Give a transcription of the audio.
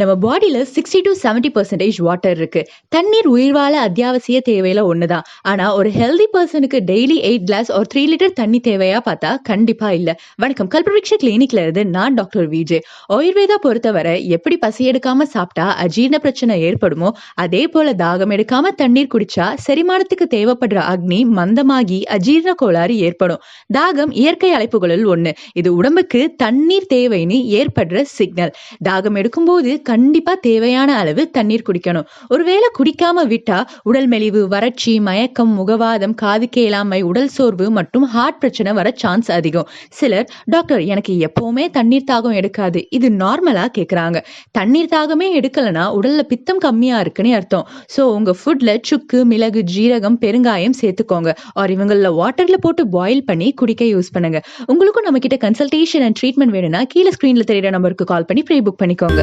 நம்ம பாடியில் sixty to seventy percentage water இருக்கு. தண்ணீர் உயிர் வாழ அத்தியாவசிய தேவையில தான் ஆனால் ஒரு ஹெல்தி பர்சனுக்கு டெய்லி எயிட் கிளாஸ் ஒரு த்ரீ லிட்டர் தண்ணி தேவையா பார்த்தா கண்டிப்பா இல்லை. வணக்கம். கல்பவృక్ష கிளினிக்ல இருந்து நான் டாக்டர் விஜே ஆயுர்வேதா பொறுத்தவரை எப்படி பசி எடுக்காம சாப்பிட்டா அஜீர்ண பிரச்சனை ஏற்படுமோ அதே போல தாகம் எடுக்காம தண்ணீர் குடிச்சா செரிமானத்துக்கு தேவைப்படுற அக்னி மந்தமாகி அஜீரண கோளாறு ஏற்படும். தாகம் இயற்கை அழைப்புகளில் ஒன்று இது உடம்புக்கு தண்ணீர் தேவைன்னு ஏற்படுற சிக்னல் தாகம் எடுக்கும்போது கண்டிப்பா தேவையான அளவு தண்ணீர் குடிக்கணும். ஒருவேளை குடிக்காம விட்டா உடல் மெலிவு வறட்சி மயக்கம் முகவாதம் காது கேளாமை உடல் சோர்வு மற்றும் ஹார்ட் பிரச்சனை வர சான்ஸ் அதிகம். சிலர் டாக்டர் எனக்கு எப்பவுமே தண்ணீர் தாகம் எடுக்காது. இது நார்மலா கேக்குறாங்க. தண்ணீர் தாகமே எடுக்கலனா உடல்ல பித்தம் கம்மியா இருக்குன்னு அர்த்தம். சோ உங்க ஃபுட்ல சுக்கு மிளகு ஜீரகம் பெருங்காயம் சேர்த்துக்கோங்க. ஆர் இவங்கள வாட்டர்ல போட்டு பாயில் பண்ணி குடிக்க யூஸ் பண்ணுங்க. உங்களுக்கும் நம்ம கிட்ட கன்சல்டேஷன் அண்ட் ட்ரீட்மெண்ட் வேணும்னா கீழே ஸ்கிரீன்ல தெரியுற நம்பருக்கு கால் பண்ணி ப்ரீ புக் பண்ணிக்கோங்க.